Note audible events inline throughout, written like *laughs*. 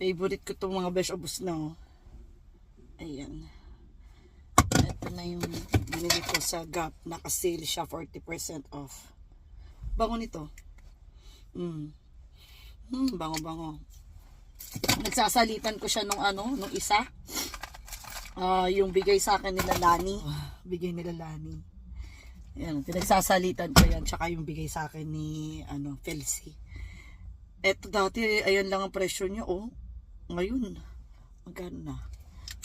Favorite ko itong mga besh obus na oh. Ayan. Ito na yung binili ko sa Gap. Naka-sale siya 40% off. Bango nito. Mm. Mm, bango-bango. Nagsasalitan ko siya nung ano, nung isa. Ah, yung bigay sa akin nila Lani. Bigay nila Lani. Yan, pinagsasalitan ko yan. Tsaka yung bigay sa akin ni, ano, Felsi. Eto dati, ayan lang ang presyo niya, oh. Ngayon, magkano na?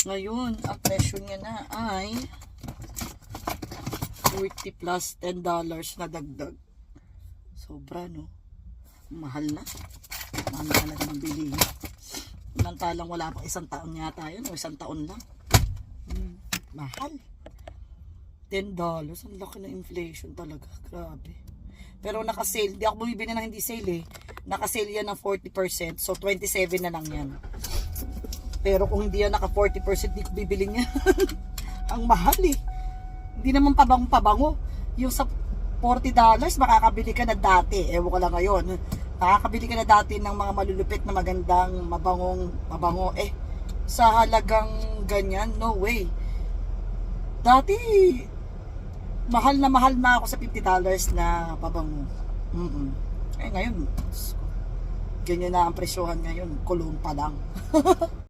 Ngayon, ang presyo niya na ay 40 plus $10 na dagdag. Sobra, no? Mahal na. Mahal na talaga ng bilihin. Samantalang wala pang isang taon yata yun, o isang taon lang. Hmm, mahal. $10. Ang laki ng inflation talaga. Grabe. Pero naka-sale. Di ako bumibili ng hindi sale eh. Naka-sale yan ng 40%. So, 27 na lang yan. Pero kung hindi yan naka 40%, di ko bibili niya. *laughs* Ang mahal eh. Hindi naman pabang-pabango. Yung sa $40, makakabili ka na dati. Ewan ko lang ngayon. Makakabili ka na dati ng mga malulupit na magandang mabangong mabango. Eh, sa halagang ganyan, no way. Dati, mahal na mahal na ako sa $50 na pabango. Mm Eh ngayon, ganyan na ang presyohan ngayon. Kulong pa lang. *laughs*